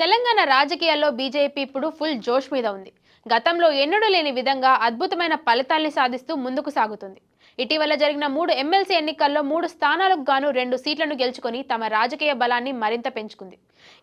తెలంగాణ రాజకీయాల్లో బీజేపీ ఇప్పుడు ఫుల్ జోష్ మీద ఉంది. గతంలో ఎన్నడూ లేని విధంగా అద్భుతమైన ఫలితాల్ని సాధిస్తూ ముందుకు సాగుతుంది. ఇటీవల జరిగిన మూడు ఎమ్మెల్సీ ఎన్నికల్లో మూడు స్థానాలకు గాను రెండు సీట్లను గెలుచుకొని తమ రాజకీయ బలాన్ని మరింత పెంచుకుంది.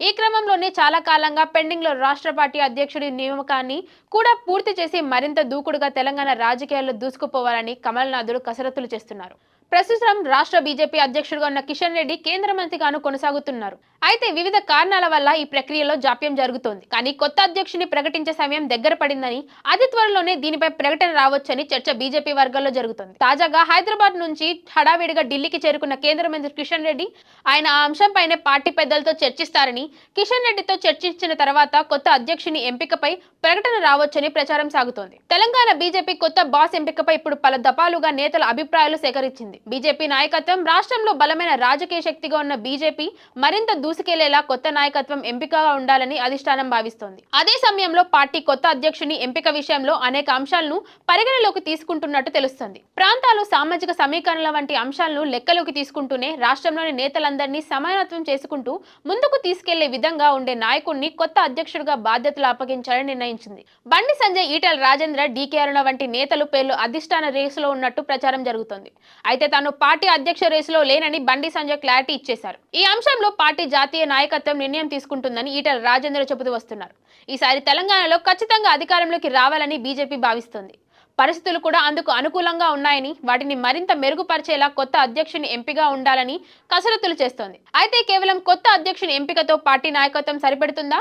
ఈ క్రమంలోనే చాలా కాలంగా పెండింగ్లో రాష్ట్ర పార్టీ అధ్యక్షుడి నియామకాన్ని కూడా పూర్తి చేసి మరింత దూకుడుగా తెలంగాణ రాజకీయాల్లో దూసుకుపోవాలని కమల్నాథులు కసరత్తులు చేస్తున్నారు. ప్రస్తుతం రాష్ట్ర బీజేపీ అధ్యక్షుడిగా ఉన్న కిషన్ రెడ్డి కేంద్ర మంత్రిగాను కొనసాగుతున్నారు. అయితే వివిధ కారణాల వల్ల ఈ ప్రక్రియలో జాప్యం జరుగుతోంది. కానీ కొత్త అధ్యక్షుని ప్రకటించే సమయం దగ్గర పడిందని అతి త్వరలోనే దీనిపై ప్రకటన రావచ్చని చర్చ బీజేపీ వర్గాల్లో జరుగుతోంది. తాజాగా హైదరాబాద్ నుంచి హడావిడిగా ఢిల్లీకి చేరుకున్న కేంద్ర మంత్రి కిషన్ రెడ్డి ఆయన ఆ అంశంపైనే పార్టీ పెద్దలతో చర్చిస్తారని కిషన్ రెడ్డితో చర్చించిన తర్వాత కొత్త అధ్యక్షుని ఎంపికపై ప్రకటన రావచ్చని ప్రచారం సాగుతోంది. తెలంగాణ బీజేపీ కొత్త బాస్ ఎంపికపై ఇప్పుడు పలు దఫాలుగా నేతల అభిప్రాయాలు సేకరించింది. బీజేపీ నాయకత్వం రాష్ట్రంలో బలమైన రాజకీయ శక్తిగా ఉన్న బీజేపీ మరింత దూసుకెళ్ళేలా కొత్త నాయకత్వం ఎంపికగా ఉండాలని అధిష్టానం భావిస్తోంది. అదే సమయంలో పార్టీ కొత్త అధ్యక్షుని ఎంపిక విషయంలో అనేక అంశాలను పరిగణలోకి తీసుకుంటున్నట్టు తెలుస్తోంది. ప్రాంతాలు సామాజిక సమీకరణల వంటి అంశాలను లెక్కలోకి తీసుకుంటూనే రాష్ట్రంలోని నేతలందరినీ సమానత్వం చేసుకుంటూ ముందుకు తీసుకెళ్ళే విధంగా ఉండే నాయకుడిని కొత్త అధ్యక్షుడిగా బాధ్యతలు అప్పగించాలని నిర్ణయించింది. బండి సంజయ్ ఈటల రాజేంద్ర డీకే అరుణ వంటి నేతలు పేర్లు అధిష్టాన రేసులో ఉన్నట్టు ప్రచారం జరుగుతోంది. అయితే తాను పార్టీ అధ్యక్ష రేసులో లేనని బండి సంజయ్ క్లారిటీ ఇచ్చేశారు. ఈ అంశంలో పార్టీ జాతీయ నాయకత్వం నిర్ణయం తీసుకుంటుందని ఈటల రాజేంద్ర చెబుతూ వస్తున్నారు. ఈసారి తెలంగాణలో ఖచ్చితంగా అధికారంలోకి రావాలని బీజేపీ భావిస్తోంది. పరిస్థితులు కూడా అందుకు అనుకూలంగా ఉన్నాయని వాటిని మరింత మెరుగుపరిచేలా కొత్త అధ్యక్షుని ఎంపిక ఉండాలని కసరత్తులు చేస్తోంది. అయితే కేవలం కొత్త అధ్యక్షుని ఎంపికతో పార్టీ నాయకత్వం సరిపెడుతుందా?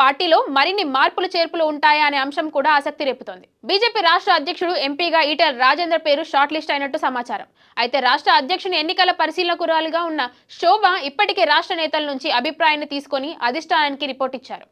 పార్టీలో మరిన్ని మార్పులు చేర్పులు ఉంటాయా అనే అంశం కూడా ఆసక్తి రేపుతోంది. బీజేపీ రాష్ట్ర అధ్యక్షుడు ఎంపీగా ఈటల రాజేందర్ పేరు షార్ట్ లిస్ట్ అయినట్టు సమాచారం. అయితే రాష్ట్ర అధ్యక్షుని ఎన్నికల పరిశీలన కురాలుగా ఉన్న శోభ ఇప్పటికే రాష్ట్ర నేతల నుంచి అభిప్రాయాన్ని తీసుకొని అధిష్టానానికి రిపోర్ట్ ఇచ్చారు.